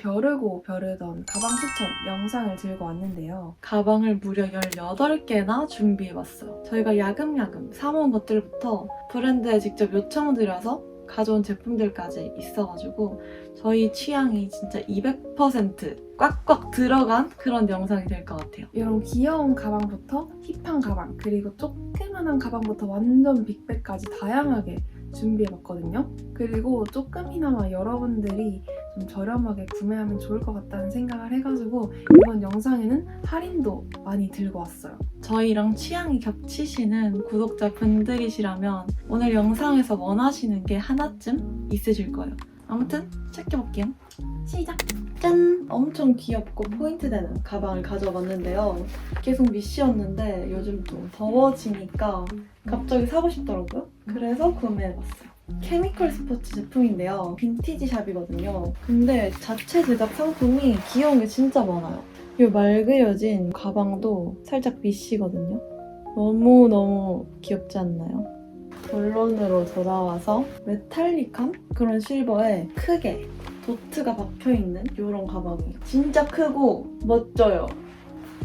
벼르고 벼르던 가방 추천 영상을 들고 왔는데요. 가방을 무려 18개나 준비해봤어요. 저희가 야금야금 사모은 것들부터 브랜드에 직접 요청드려서 가져온 제품들까지 있어가지고 저희 취향이 진짜 200% 꽉꽉 들어간 그런 영상이 될 것 같아요. 이런 귀여운 가방부터 힙한 가방 그리고 조그만한 가방부터 완전 빅백까지 다양하게 준비해봤거든요. 그리고 조금이나마 여러분들이 좀 저렴하게 구매하면 좋을 것 같다는 생각을 해가지고 이번 영상에는 할인도 많이 들고 왔어요. 저희랑 취향이 겹치시는 구독자분들이시라면 오늘 영상에서 원하시는 게 하나쯤 있으실 거예요. 아무튼 시작해볼게요. 시작! 짠! 엄청 귀엽고 포인트 되는 가방을 가져왔는데요. 계속 미시였는데 요즘 좀 더워지니까 갑자기 사고 싶더라고요. 그래서 구매해봤어요. 케미컬 스포츠 제품인데요. 빈티지 샵이거든요. 근데 자체 제작 상품이 귀여운 게 진짜 많아요. 이 맑으여진 가방도 살짝 미시거든요. 너무너무 귀엽지 않나요? 본론으로 돌아와서 메탈릭한 그런 실버에 크게 도트가 박혀있는 이런 가방이에요. 진짜 크고 멋져요.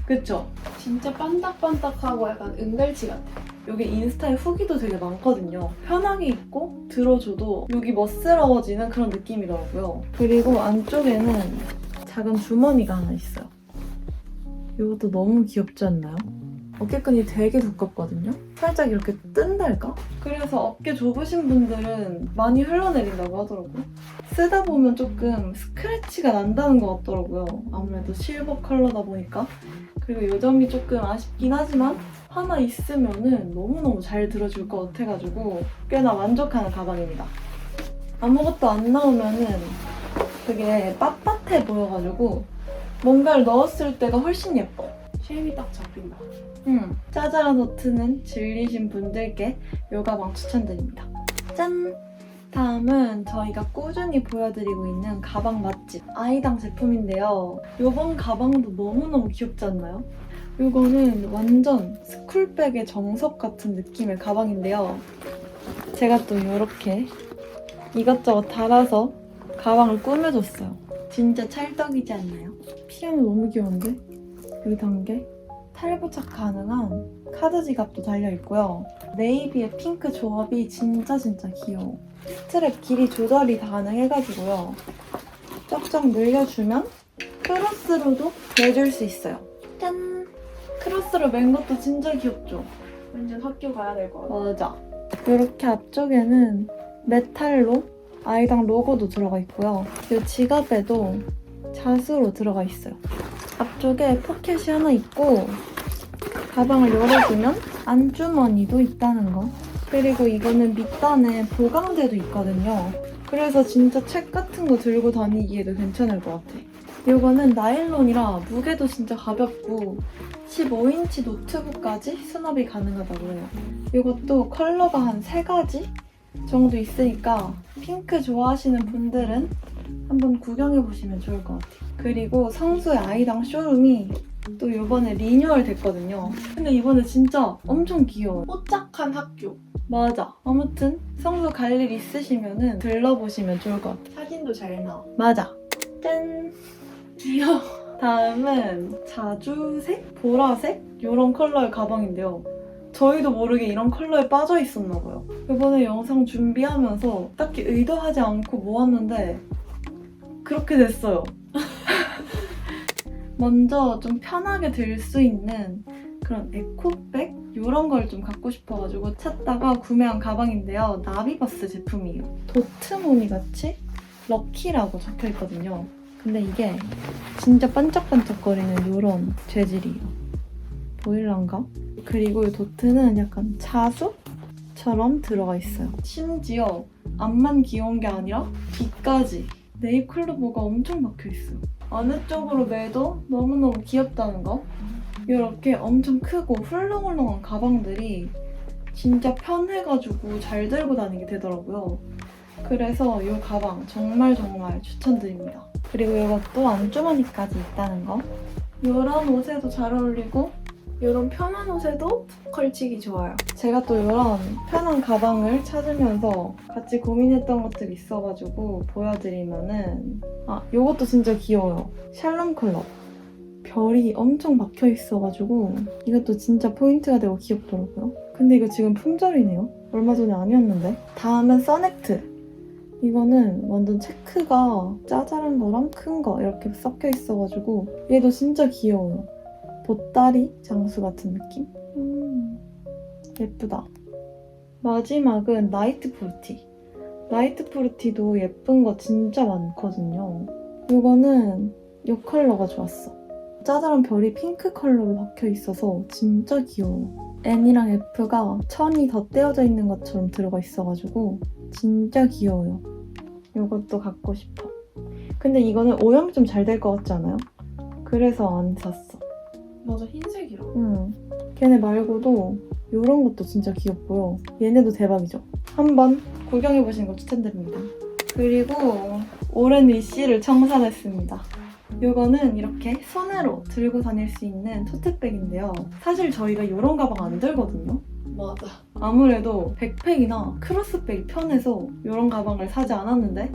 그쵸? 진짜 반딱반딱하고 약간 은갈치 같아요. 여기 인스타에 후기도 되게 많거든요. 편하게 입고 들어줘도 여기 멋스러워지는 그런 느낌이더라고요. 그리고 안쪽에는 작은 주머니가 하나 있어요. 이것도 너무 귀엽지 않나요? 어깨끈이 되게 두껍거든요. 살짝 이렇게 뜬달까? 그래서 어깨 좁으신 분들은 많이 흘러내린다고 하더라고요. 쓰다 보면 조금 스크래치가 난다는 것 같더라고요. 아무래도 실버 컬러다 보니까. 그리고 이 점이 조금 아쉽긴 하지만 하나 있으면은 너무너무 잘 들어줄 것 같아가지고 꽤나 만족하는 가방입니다. 아무것도 안 나오면은 되게 빳빳해 보여가지고 뭔가를 넣었을 때가 훨씬 예뻐. 쉐입이 딱 잡힌다. 음, 짜잘한 노트는 질리신 분들께 요 가방 추천드립니다. 짠! 다음은 저희가 꾸준히 보여드리고 있는 가방 맛집 아이당 제품인데요. 요번 가방도 너무너무 귀엽지 않나요? 요거는 완전 스쿨백의 정석 같은 느낌의 가방인데요. 제가 또 이렇게 이것저것 달아서 가방을 꾸며줬어요. 진짜 찰떡이지 않나요? 피아노 너무 귀여운데? 여기 단계 탈부착 가능한 카드 지갑도 달려있고요. 네이비의 핑크 조합이 진짜 진짜 귀여워. 스트랩 길이 조절이 가능해가지고요. 쫙쫙 늘려주면 크로스로도 매줄 수 있어요. 짠! 크로스로 맨 것도 진짜 귀엽죠? 완전 학교 가야 될 것 같아. 맞아. 이렇게 앞쪽에는 메탈로 아이당 로고도 들어가 있고요. 이 지갑에도 자수로 들어가 있어요. 앞쪽에 포켓이 하나 있고 가방을 열어주면 안주머니도 있다는 거. 그리고 이거는 밑단에 보강대도 있거든요. 그래서 진짜 책 같은 거 들고 다니기에도 괜찮을 것 같아. 이거는 나일론이라 무게도 진짜 가볍고 15인치 노트북까지 수납이 가능하다고 해요. 이것도 컬러가 한세 가지 정도 있으니까 핑크 좋아하시는 분들은 한번 구경해 보시면 좋을 것 같아요. 그리고 성수의 아이당 쇼룸이 또 이번에 리뉴얼 됐거든요. 근데 이번에 진짜 엄청 귀여워요. 뽀짝한 학교. 맞아. 아무튼 성수 갈 일 있으시면은 들러보시면 좋을 것 같아요. 사진도 잘 나와. 맞아. 짠. 귀여워. 다음은 자주색, 보라색 이런 컬러의 가방인데요. 저희도 모르게 이런 컬러에 빠져 있었나 봐요. 이번에 영상 준비하면서 딱히 의도하지 않고 모았는데 그렇게 됐어요. 먼저 좀 편하게 들 수 있는 그런 에코백 이런 걸 좀 갖고 싶어가지고 찾다가 구매한 가방인데요. 나비버스 제품이에요. 도트무늬 같이 럭키라고 적혀 있거든요. 근데 이게 진짜 반짝반짝거리는 이런 재질이에요. 보일란가? 그리고 이 도트는 약간 자수처럼 들어가 있어요. 심지어 앞만 귀여운 게 아니라 뒤까지 네잎클로버가 엄청 박혀 있어요. 어느 쪽으로 매도 너무너무 귀엽다는 거. 이렇게 엄청 크고 훌렁훌렁한 가방들이 진짜 편해가지고 잘 들고 다니게 되더라고요. 그래서 이 가방 정말 정말 추천드립니다. 그리고 이것도 안주머니까지 있다는 거. 이런 옷에도 잘 어울리고 이런 편한 옷에도 툭 걸치기 좋아요. 제가 또 이런 편한 가방을 찾으면서 같이 고민했던 것들이 있어가지고 보여드리면은 아 이것도 진짜 귀여워요. 샬롬 컬러. 별이 엄청 박혀 있어가지고 이것도 진짜 포인트가 되고 귀엽더라고요. 근데 이거 지금 품절이네요. 얼마 전에 아니었는데. 다음은 써넥트. 이거는 완전 체크가 짜잘한 거랑 큰 거 이렇게 섞여 있어가지고 얘도 진짜 귀여워요. 보따리 장수 같은 느낌? 음, 예쁘다. 마지막은 나이트 프루티. 나이트 프루티도 예쁜 거 진짜 많거든요. 이거는 이 컬러가 좋았어. 짜잘한 별이 핑크 컬러로 박혀 있어서 진짜 귀여워. N이랑 F가 천이 덧대어져 있는 것처럼 들어가 있어가지고 진짜 귀여워요. 이것도 갖고 싶어. 근데 이거는 오염 좀잘 될 것 같지 않아요? 그래서 안 샀어. 맞아 흰색이라. 응. 걔네 말고도 이런 것도 진짜 귀엽고요. 얘네도 대박이죠. 한번 구경해보시는 거 추천드립니다. 그리고 오랜 위시를 청산했습니다. 이거는 이렇게 손으로 들고 다닐 수 있는 토트백인데요. 사실 저희가 이런 가방 안 들거든요. 맞아. 아무래도 백팩이나 크로스백이 편해서 이런 가방을 사지 않았는데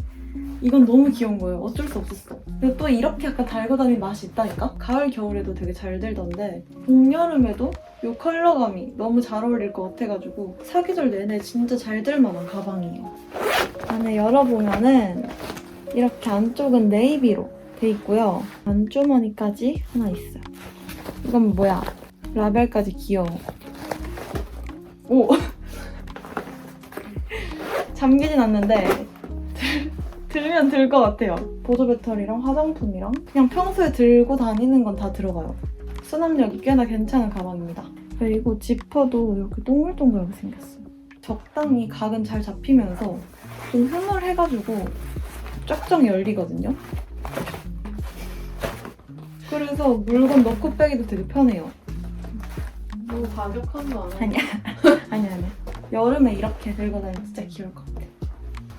이건 너무 귀여운 거예요. 어쩔 수 없었어. 근데 또 이렇게 약간 달고 다니는 맛이 있다니까? 가을, 겨울에도 되게 잘 들던데 봄, 여름에도 이 컬러감이 너무 잘 어울릴 것 같아가지고 사계절 내내 진짜 잘 들만한 가방이에요. 안에 열어보면은 이렇게 안쪽은 네이비로 돼 있고요. 안주머니까지 하나 있어요. 이건 뭐야? 라벨까지 귀여워. 오! 잠기진 않는데 들, 들면 들 것 같아요. 보조 배터리랑 화장품이랑 그냥 평소에 들고 다니는 건 다 들어가요. 수납력이 꽤나 괜찮은 가방입니다. 그리고 지퍼도 이렇게 동글동글하게 생겼어요. 적당히 각은 잘 잡히면서 좀 흐물해가지고 쫙쫙 열리거든요. 그래서 물건 넣고 빼기도 되게 편해요. 너무 가격한 거 아니야? 아니야. 아니 아니. 여름에 이렇게 들고 다니면 진짜 귀여울 것 같아요.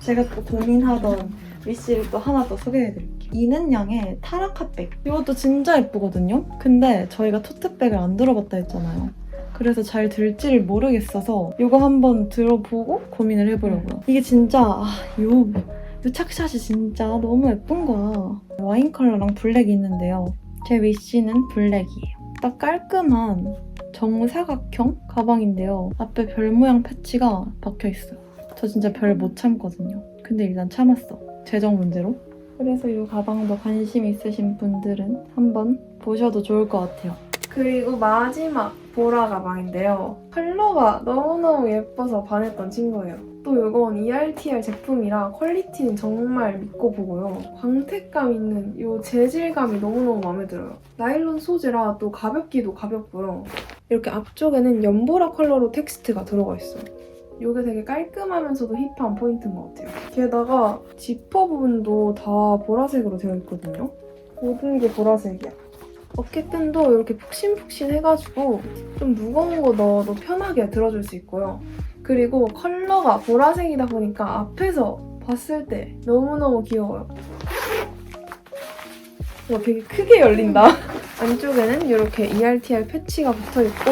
제가 또 고민하던 위시를 또 하나 더 소개해드릴게요. 이는 양의 타라카백. 이것도 진짜 예쁘거든요. 근데 저희가 토트백을 안 들어봤다 했잖아요. 그래서 잘 들지를 모르겠어서 이거 한번 들어보고 고민을 해보려고요. 이게 진짜 아, 요, 요 착샷이 진짜 너무 예쁜 거야. 와인 컬러랑 블랙이 있는데요. 제 위시는 블랙이에요. 딱 깔끔한 정사각형 가방인데요. 앞에 별 모양 패치가 박혀 있어요. 저 진짜 별 못 참거든요. 근데 일단 참았어. 재정 문제로. 그래서 이 가방도 관심 있으신 분들은 한번 보셔도 좋을 것 같아요. 그리고 마지막 보라 가방인데요. 컬러가 너무너무 예뻐서 반했던 친구예요. 또 이건 ERTR 제품이라 퀄리티는 정말 믿고 보고요. 광택감 있는 이 재질감이 너무너무 마음에 들어요. 나일론 소재라 또 가볍기도 가볍고요. 이렇게 앞쪽에는 연보라 컬러로 텍스트가 들어가 있어요. 이게 되게 깔끔하면서도 힙한 포인트인 것 같아요. 게다가 지퍼 부분도 다 보라색으로 되어 있거든요. 모든 게 보라색이야. 어깨끈도 이렇게 푹신푹신 해가지고 좀 무거운 거 넣어도 편하게 들어줄 수 있고요. 그리고 컬러가 보라색이다 보니까 앞에서 봤을 때 너무너무 귀여워요. 와 되게 크게 열린다. 안쪽에는 이렇게 ERTR 패치가 붙어있고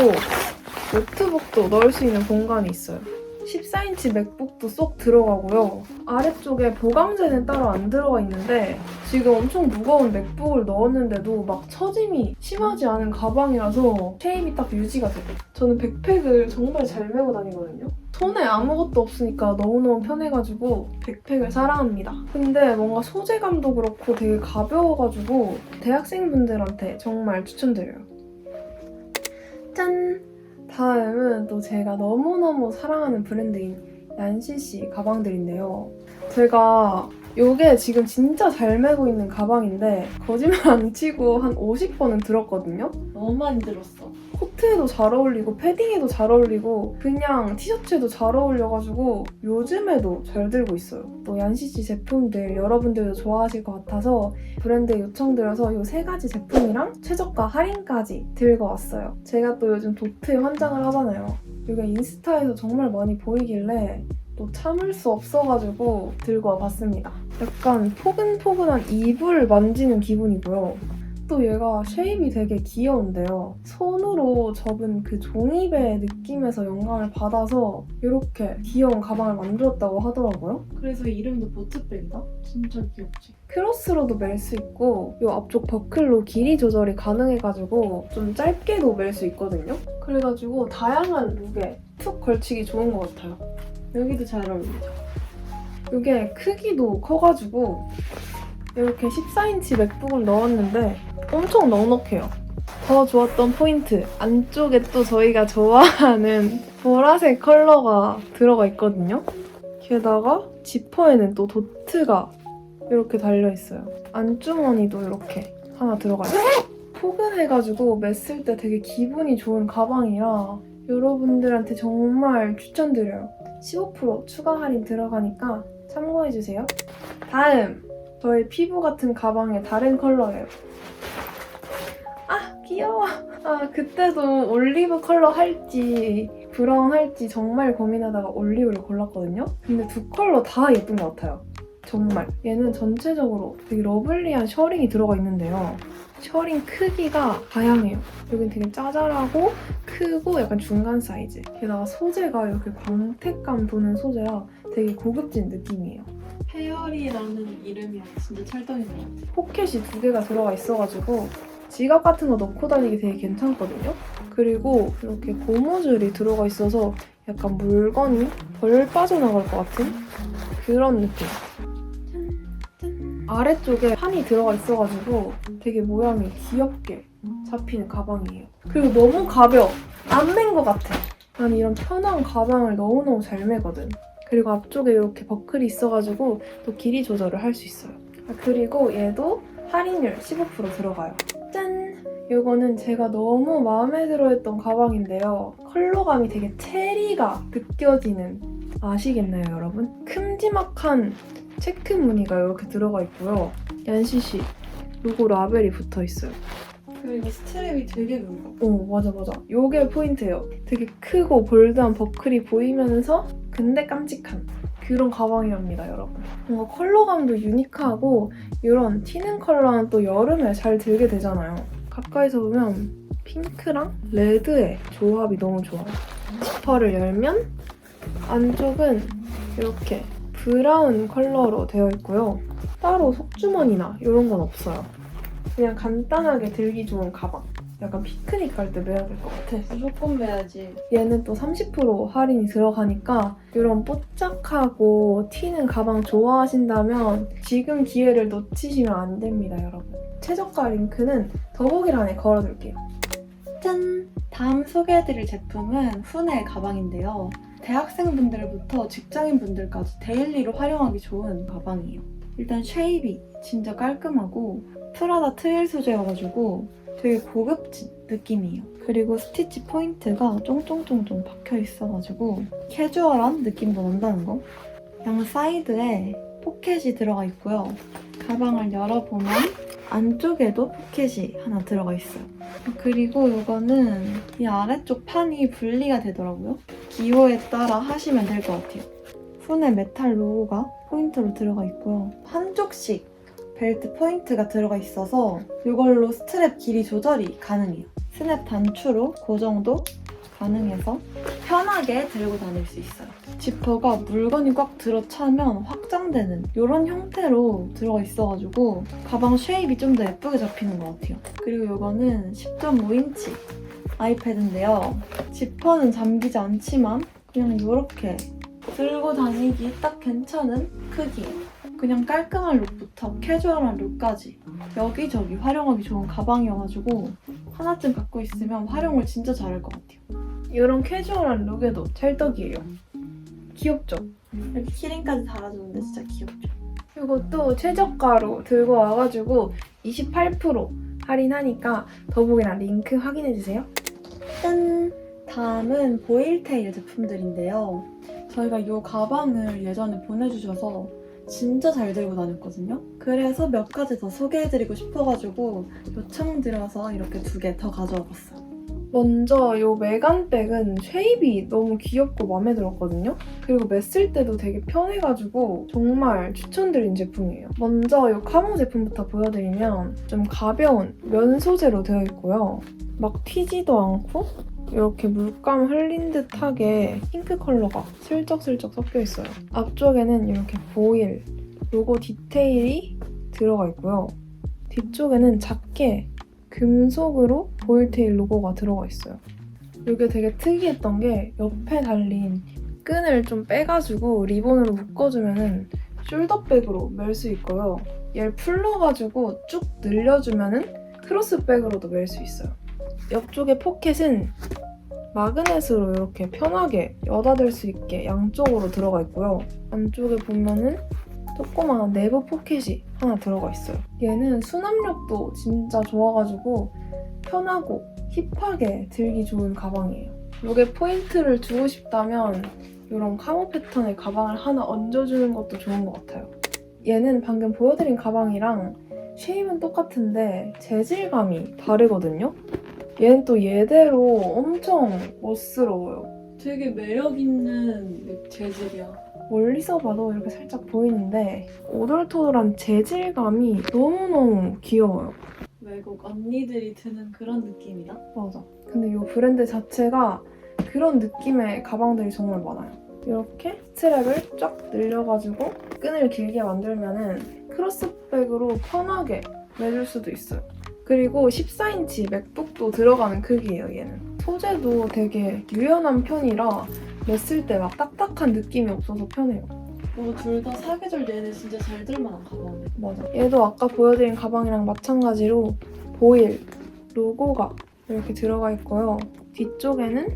노트북도 넣을 수 있는 공간이 있어요. 14인치 맥북도 쏙 들어가고요. 아래쪽에 보강재는 따로 안 들어가 있는데 지금 엄청 무거운 맥북을 넣었는데도 막 처짐이 심하지 않은 가방이라서 쉐입이 딱 유지가 돼요. 저는 백팩을 정말 잘 메고 다니거든요. 손에 아무것도 없으니까 너무너무 편해가지고 백팩을 사랑합니다. 근데 뭔가 소재감도 그렇고 되게 가벼워가지고 대학생분들한테 정말 추천드려요. 짠! 다음은 또 제가 너무너무 사랑하는 브랜드인 얀시시 가방들인데요. 제가 이게 지금 진짜 잘 메고 있는 가방인데 거짓말 안 치고 한 50번은 들었거든요. 너무 많이 들었어. 코트에도 잘 어울리고 패딩에도 잘 어울리고 그냥 티셔츠에도 잘 어울려가지고 요즘에도 잘 들고 있어요. 또 얀시시 제품들 여러분들도 좋아하실 것 같아서 브랜드에 요청드려서 이 세 가지 제품이랑 최저가 할인까지 들고 왔어요. 제가 또 요즘 도트에 환장을 하잖아요. 이게 인스타에서 정말 많이 보이길래 또 참을 수 없어가지고 들고 와봤습니다. 약간 포근포근한 이불 만지는 기분이고요. 또 얘가 쉐입이 되게 귀여운데요. 손으로 접은 그 종이배 느낌에서 영감을 받아서 이렇게 귀여운 가방을 만들었다고 하더라고요. 그래서 이름도 보트백이다? 진짜 귀엽지? 크로스로도 멜 수 있고 이 앞쪽 버클로 길이 조절이 가능해가지고 좀 짧게도 멜 수 있거든요. 그래가지고 다양한 룩에 툭 걸치기 좋은 것 같아요. 여기도 잘 어울리죠? 이게 크기도 커가지고 이렇게 14인치 맥북을 넣었는데 엄청 넉넉해요. 더 좋았던 포인트 안쪽에 또 저희가 좋아하는 보라색 컬러가 들어가 있거든요. 게다가 지퍼에는 또 도트가 이렇게 달려 있어요. 안주머니도 이렇게 하나 들어가 있어요. 포근해가지고 맸을 때 되게 기분이 좋은 가방이라 여러분들한테 정말 추천드려요. 15% 추가 할인 들어가니까 참고해주세요. 다음! 저의 피부 같은 가방의 다른 컬러예요. 아, 귀여워. 아, 그때도 올리브 컬러 할지 브라운 할지 정말 고민하다가 올리브를 골랐거든요. 근데 두 컬러 다 예쁜 것 같아요. 정말. 얘는 전체적으로 되게 러블리한 셔링이 들어가 있는데요. 셔링 크기가 다양해요. 여긴 되게 짜잘하고 크고 약간 중간 사이즈. 게다가 소재가 이렇게 광택감 도는 소재라 되게 고급진 느낌이에요. 페어리라는 이름이랑 진짜 찰떡인 것 같아. 포켓이 두 개가 들어가 있어가지고 지갑 같은 거 넣고 다니기 되게 괜찮거든요. 그리고 이렇게 고무줄이 들어가 있어서 약간 물건이 덜 빠져나갈 것 같은 그런 느낌. 아래쪽에 판이 들어가 있어가지고 되게 모양이 귀엽게 잡히는 가방이에요. 그리고 너무 가벼워. 안 맨 것 같아. 난 이런 편한 가방을 너무너무 잘 매거든. 그리고 앞쪽에 이렇게 버클이 있어가지고 또 길이 조절을 할 수 있어요. 아, 그리고 얘도 할인율 15% 들어가요. 짠! 이거는 제가 너무 마음에 들어했던 가방인데요. 컬러감이 되게 체리가 느껴지는 아시겠나요, 여러분? 큼지막한 체크 무늬가 이렇게 들어가 있고요. 얀시시 로고 라벨이 붙어 있어요. 그리고 스트랩이 되게 굵어. 어, 맞아, 맞아. 요게 포인트예요. 되게 크고 볼드한 버클이 보이면서 근데 깜찍한 그런 가방이랍니다, 여러분. 뭔가 컬러감도 유니크하고 이런 튀는 컬러는 또 여름에 잘 들게 되잖아요. 가까이서 보면 핑크랑 레드의 조합이 너무 좋아요. 지퍼를 열면 안쪽은 이렇게 브라운 컬러로 되어 있고요. 따로 속주머니나 이런 건 없어요. 그냥 간단하게 들기 좋은 가방. 약간 피크닉 갈 때 매야 될 것 같아. 무조건 매야지. 얘는 또 30% 할인이 들어가니까 이런 뽀짝하고 튀는 가방 좋아하신다면 지금 기회를 놓치시면 안 됩니다, 여러분. 최저가 링크는 더보기란에 걸어둘게요. 짠! 다음 소개해드릴 제품은 후네 가방인데요. 대학생분들부터 직장인분들까지 데일리로 활용하기 좋은 가방이에요. 일단 쉐입이 진짜 깔끔하고 프라다 트윌 소재여가지고 되게 고급진 느낌이에요. 그리고 스티치 포인트가 쫑쫑쫑쫑 박혀 있어가지고 캐주얼한 느낌도 난다는 거. 양 사이드에 포켓이 들어가 있고요. 가방을 열어보면 안쪽에도 포켓이 하나 들어가 있어요. 그리고 이거는 이 아래쪽 판이 분리가 되더라고요. 기호에 따라 하시면 될 것 같아요. 푼의 메탈 로고가 포인트로 들어가 있고요. 한쪽씩 벨트 포인트가 들어가 있어서 이걸로 스트랩 길이 조절이 가능해요. 스냅 단추로 고정도 가능해서 편하게 들고 다닐 수 있어요. 지퍼가 물건이 꽉 들어차면 확장되는 이런 형태로 들어가 있어가지고 가방 쉐입이 좀 더 예쁘게 잡히는 것 같아요. 그리고 이거는 10.5인치 아이패드인데요. 지퍼는 잠기지 않지만 그냥 이렇게 들고 다니기 딱 괜찮은 크기예요. 그냥 깔끔한 룩부터 캐주얼한 룩까지 여기저기 활용하기 좋은 가방이어가지고 하나쯤 갖고 있으면 활용을 진짜 잘할 것 같아요. 이런 캐주얼한 룩에도 찰떡이에요. 귀엽죠? 이렇게 키링까지 달아주는데 진짜 귀엽죠. 이것도 최저가로 들고 와가지고 28% 할인하니까 더보기란 링크 확인해주세요. 짠! 다음은 보일테일 제품들인데요. 저희가 이 가방을 예전에 보내주셔서 진짜 잘 들고 다녔거든요. 그래서 몇 가지 더 소개해드리고 싶어가지고 요청드려서 이렇게 두 개 더 가져와 봤어요. 먼저 이 메간백은 쉐입이 너무 귀엽고 마음에 들었거든요. 그리고 맸을 때도 되게 편해가지고 정말 추천드린 제품이에요. 먼저 이 카모 제품부터 보여드리면 좀 가벼운 면 소재로 되어 있고요. 막 튀지도 않고 이렇게 물감 흘린 듯하게 핑크 컬러가 슬쩍슬쩍 섞여 있어요. 앞쪽에는 이렇게 보일 로고 디테일이 들어가 있고요. 뒤쪽에는 작게 금속으로 보일테일 로고가 들어가 있어요. 이게 되게 특이했던 게 옆에 달린 끈을 좀 빼가지고 리본으로 묶어주면은 숄더백으로 멜 수 있고요. 얘를 풀러가지고 쭉 늘려주면은 크로스백으로도 멜 수 있어요. 옆쪽에 포켓은 마그넷으로 이렇게 편하게 여닫을 수 있게 양쪽으로 들어가 있고요. 안쪽에 보면은 조그마한 내부 포켓이 하나 들어가 있어요. 얘는 수납력도 진짜 좋아가지고 편하고 힙하게 들기 좋은 가방이에요. 이게 포인트를 주고 싶다면 이런 카모 패턴의 가방을 하나 얹어주는 것도 좋은 것 같아요. 얘는 방금 보여드린 가방이랑 쉐입은 똑같은데 재질감이 다르거든요. 얘는 또 얘대로 엄청 멋스러워요. 되게 매력 있는 재질이야. 멀리서 봐도 이렇게 살짝 보이는데 오돌토돌한 재질감이 너무너무 귀여워요. 외국 언니들이 드는 그런 느낌이다. 맞아. 근데 이 브랜드 자체가 그런 느낌의 가방들이 정말 많아요. 이렇게 스트랩을 쫙 늘려가지고 끈을 길게 만들면은 크로스백으로 편하게 매줄 수도 있어요. 그리고 14인치 맥북도 들어가는 크기예요, 얘는. 소재도 되게 유연한 편이라 맸을 때 막 딱딱한 느낌이 없어서 편해요. 뭔가 둘다 사계절 내내 진짜 잘 들만한 가방이야. 맞아. 얘도 아까 보여드린 가방이랑 마찬가지로 보일 로고가 이렇게 들어가 있고요. 뒤쪽에는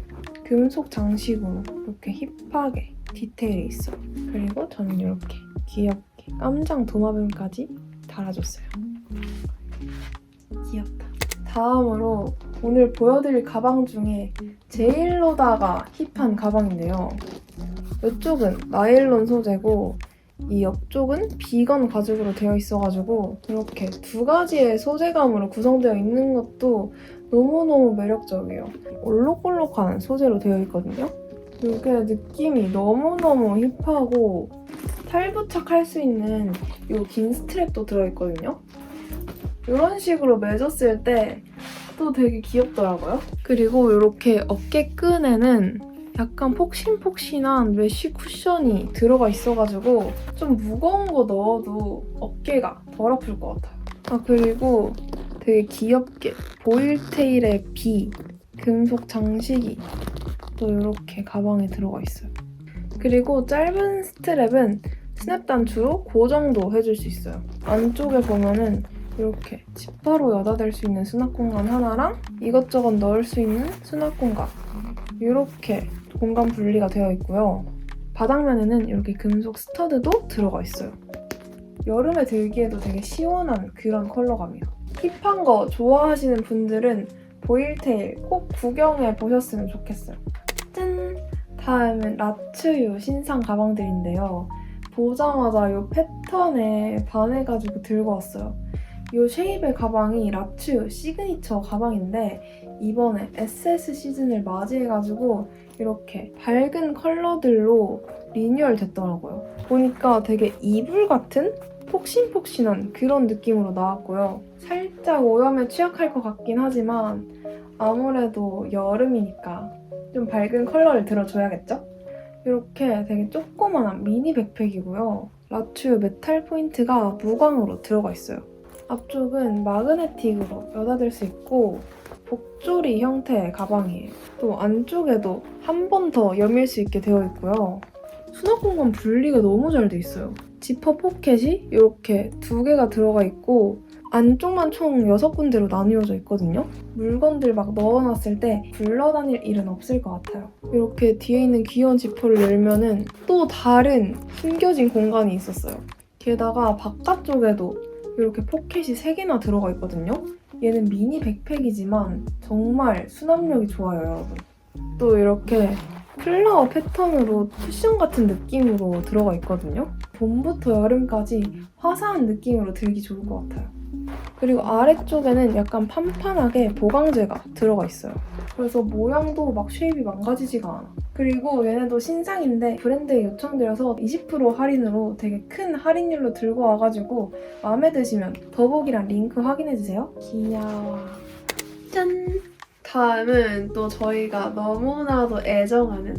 금속 장식으로 이렇게 힙하게 디테일이 있어요. 그리고 저는 이렇게 귀엽게 깜장 도마뱀까지 달아줬어요. 다음으로 오늘 보여드릴 가방 중에 제일로다가 힙한 가방인데요. 이쪽은 나일론 소재고 이 옆쪽은 비건 가죽으로 되어 있어가지고 이렇게 두 가지의 소재감으로 구성되어 있는 것도 너무너무 매력적이에요. 올록올록한 소재로 되어 있거든요. 이게 느낌이 너무너무 힙하고 탈부착할 수 있는 이 긴 스트랩도 들어있거든요. 이런 식으로 맺었을 때 또 되게 귀엽더라고요. 그리고 이렇게 어깨끈에는 약간 폭신폭신한 메쉬 쿠션이 들어가 있어가지고 좀 무거운 거 넣어도 어깨가 덜 아플 것 같아요. 아 그리고 되게 귀엽게 보일테일의 비 금속 장식이 또 이렇게 가방에 들어가 있어요. 그리고 짧은 스트랩은 스냅 단추로 고정도 해줄 수 있어요. 안쪽에 보면은 이렇게 지퍼로 여닫을 수 있는 수납 공간 하나랑 이것저것 넣을 수 있는 수납 공간 이렇게 공간 분리가 되어 있고요. 바닥면에는 이렇게 금속 스터드도 들어가 있어요. 여름에 들기에도 되게 시원한 그런 컬러감이에요. 힙한 거 좋아하시는 분들은 보일테일 꼭 구경해 보셨으면 좋겠어요. 짠! 다음은 라츠유 신상 가방들인데요. 보자마자 이 패턴에 반해가지고 들고 왔어요. 이 쉐입의 가방이 라츠 시그니처 가방인데 이번에 SS 시즌을 맞이해가지고 이렇게 밝은 컬러들로 리뉴얼 됐더라고요. 보니까 되게 이불 같은 폭신폭신한 그런 느낌으로 나왔고요. 살짝 오염에 취약할 것 같긴 하지만 아무래도 여름이니까 좀 밝은 컬러를 들어줘야겠죠? 이렇게 되게 조그만한 미니 백팩이고요. 라츠 메탈 포인트가 무광으로 들어가 있어요. 앞쪽은 마그네틱으로 여닫을 수 있고 복조리 형태의 가방이에요. 또 안쪽에도 한 번 더 여밀 수 있게 되어 있고요. 수납 공간 분리가 너무 잘 돼 있어요. 지퍼 포켓이 이렇게 두 개가 들어가 있고 안쪽만 총 6군데로 나뉘어져 있거든요. 물건들 막 넣어놨을 때 굴러다닐 일은 없을 것 같아요. 이렇게 뒤에 있는 귀여운 지퍼를 열면은 또 다른 숨겨진 공간이 있었어요. 게다가 바깥쪽에도 이렇게 포켓이 3개나 들어가 있거든요. 얘는 미니 백팩이지만 정말 수납력이 좋아요, 여러분. 또 이렇게 플라워 패턴으로 쿠션 같은 느낌으로 들어가 있거든요. 봄부터 여름까지 화사한 느낌으로 들기 좋을 것 같아요. 그리고 아래쪽에는 약간 판판하게 보강재가 들어가 있어요. 그래서 모양도 막 쉐입이 망가지지가 않아. 그리고 얘네도 신상인데 브랜드에 요청드려서 20% 할인으로 되게 큰 할인율로 들고 와가지고 마음에 드시면 더보기랑 링크 확인해주세요. 귀여워. 짠! 다음은 또 저희가 너무나도 애정하는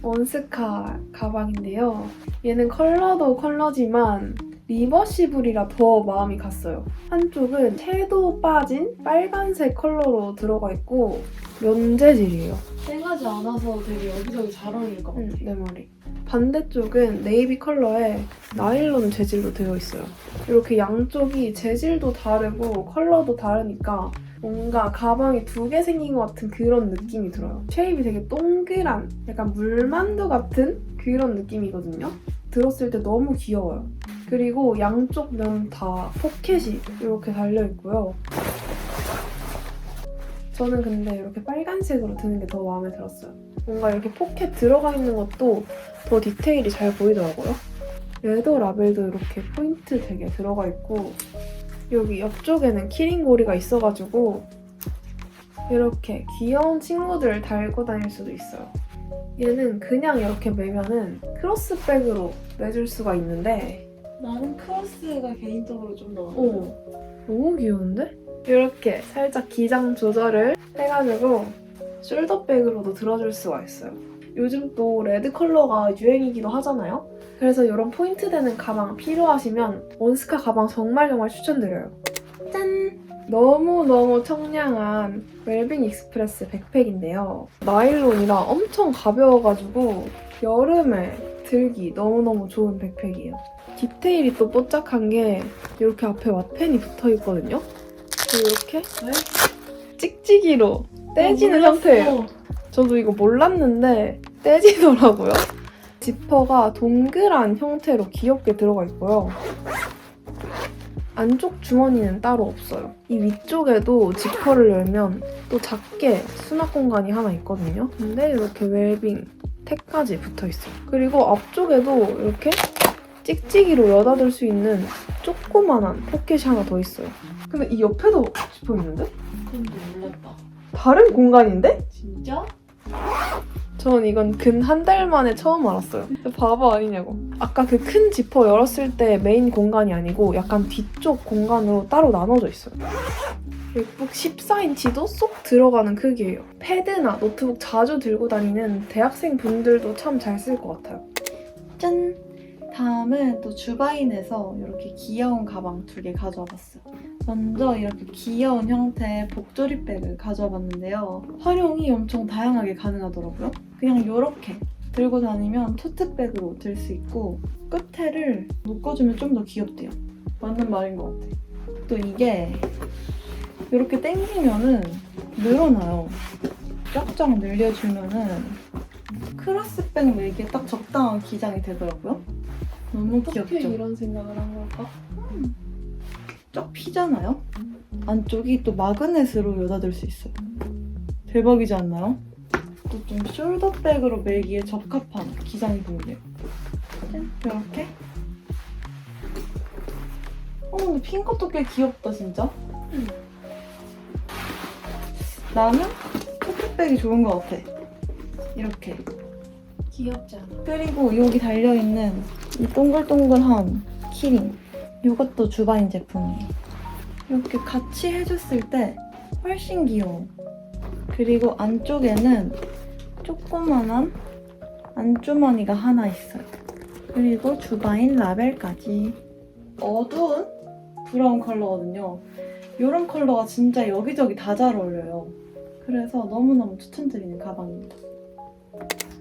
원스카 가방인데요. 얘는 컬러도 컬러지만 리버시블이라 더 마음이 갔어요. 한쪽은 채도 빠진 빨간색 컬러로 들어가 있고 면재질이에요. 땡하지 않아서 되게 여기저기 잘 어울릴 것 응, 내 머리. 반대쪽은 네이비 컬러에 나일론 재질로 되어 있어요. 이렇게 양쪽이 재질도 다르고 컬러도 다르니까 뭔가 가방이 두 개 생긴 것 같은 그런 느낌이 들어요. 쉐입이 되게 동그란 약간 물만두 같은 그런 느낌이거든요. 들었을 때 너무 귀여워요. 그리고 양쪽 면 다 포켓이 이렇게 달려 있고요. 저는 근데 이렇게 빨간색으로 드는 게 더 마음에 들었어요. 뭔가 이렇게 포켓 들어가 있는 것도 더 디테일이 잘 보이더라고요. 레더 라벨도 이렇게 포인트 되게 들어가 있고 여기 옆쪽에는 키링고리가 있어가지고 이렇게 귀여운 친구들을 달고 다닐 수도 있어요. 얘는 그냥 이렇게 매면은 크로스백으로 매줄 수가 있는데 나는 크로스가 개인적으로 좀 더. 오, 너무 귀여운데? 이렇게 살짝 기장 조절을 해가지고 숄더백으로도 들어줄 수가 있어요. 요즘 또 레드 컬러가 유행이기도 하잖아요. 그래서 이런 포인트 되는 가방 필요하시면 원스카 가방 정말 정말 추천드려요. 짠! 너무너무 청량한 웰빙 익스프레스 백팩인데요. 나일론이라 엄청 가벼워가지고 여름에 들기 너무너무 좋은 백팩이에요. 디테일이 또 뽀짝한 게 이렇게 앞에 왓펜이 붙어 있거든요. 이렇게 찍찍이로 떼지는 형태예요. 저도 이거 몰랐는데 떼지더라고요. 지퍼가 동그란 형태로 귀엽게 들어가 있고요. 안쪽 주머니는 따로 없어요. 이 위쪽에도 지퍼를 열면 또 작게 수납 공간이 하나 있거든요. 근데 이렇게 웰빙 택까지 붙어 있어요. 그리고 앞쪽에도 이렇게 찍찍이로 여닫을 수 있는 조그만한 포켓이 하나 더 있어요. 근데 이 옆에도 지퍼 있는데? 그건 몰랐다. 다른 공간인데? 진짜? 전 이건 근 한 달 만에 처음 알았어요. 바보 아니냐고. 아까 그 큰 지퍼 열었을 때 메인 공간이 아니고 약간 뒤쪽 공간으로 따로 나눠져 있어요. 맥북 14인치도 쏙 들어가는 크기예요. 패드나 노트북 자주 들고 다니는 대학생 분들도 참 잘 쓸 것 같아요. 짠! 다음은 또 주바인에서 이렇게 귀여운 가방 두 개 가져와 봤어요. 먼저 이렇게 귀여운 형태의 복조리백을 가져와 봤는데요. 활용이 엄청 다양하게 가능하더라고요. 그냥 이렇게 들고 다니면 토트백으로 들 수 있고 끝에를 묶어주면 좀 더 귀엽대요. 맞는 말인 것 같아. 또 이게 이렇게 당기면은 늘어나요. 쫙쫙 늘려주면은 크로스백 매기에 딱 적당한 기장이 되더라고요. 너무 귀엽죠? 이런 생각을 한 걸까? 쫙 피잖아요? 안쪽이 또 마그넷으로 여닫을 수 있어요. 대박이지 않나요? 또 좀 숄더백으로 매기에 적합한 기장이 보이네요. 짠, 이렇게. 어, 근데 핀 것도 꽤 귀엽다, 진짜. 응. 나는 토트백이 좋은 것 같아. 이렇게. 귀엽지 않아? 그리고 여기 달려있는 이 동글동글한 키링 이것도 주바인 제품이에요 이렇게 같이 해줬을 때 훨씬 귀여워 그리고 안쪽에는 조그만한 안주머니가 하나 있어요 그리고 주바인 라벨까지 어두운 브라운 컬러거든요 이런 컬러가 진짜 여기저기 다 잘 어울려요 그래서 너무너무 추천드리는 가방입니다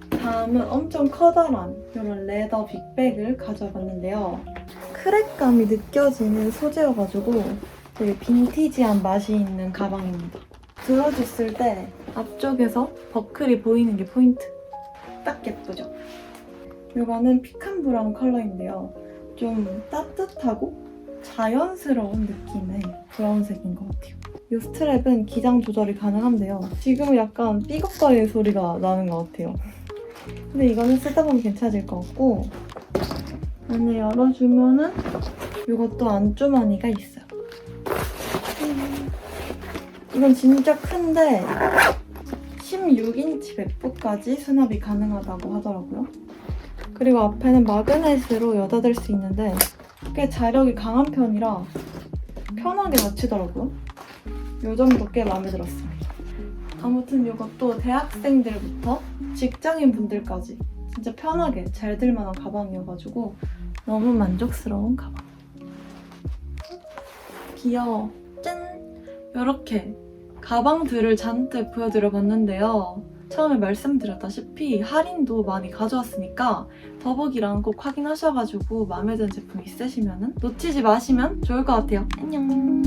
다음은 엄청 커다란 이런 레더 빅백을 가져봤는데요. 크랙감이 느껴지는 소재여가지고 되게 빈티지한 맛이 있는 가방입니다. 들어줬을 때 앞쪽에서 버클이 보이는 게 포인트. 딱 예쁘죠? 이거는 피칸 브라운 컬러인데요. 좀 따뜻하고 자연스러운 느낌의 브라운색인 것 같아요. 이 스트랩은 기장 조절이 가능한데요. 지금은 약간 삐걱거리는 소리가 나는 것 같아요. 근데 이거는 쓰다 보면 괜찮을 것 같고 안에 열어주면은 이것도 안주머니가 있어요. 이건 진짜 큰데 16인치 맥북까지 수납이 가능하다고 하더라고요. 그리고 앞에는 마그넷으로 여닫을 수 있는데 꽤 자력이 강한 편이라 편하게 닫히더라고요. 요 점도 꽤 마음에 들었습니다. 아무튼 이것도 대학생들부터 직장인 분들까지 진짜 편하게 잘 들만한 가방이어가지고 너무 만족스러운 가방. 귀여워. 짠! 이렇게 가방들을 잔뜩 보여드려 봤는데요. 처음에 말씀드렸다시피 할인도 많이 가져왔으니까 더보기랑 꼭 확인하셔가지고 마음에 드는 제품 있으시면 놓치지 마시면 좋을 것 같아요. 안녕!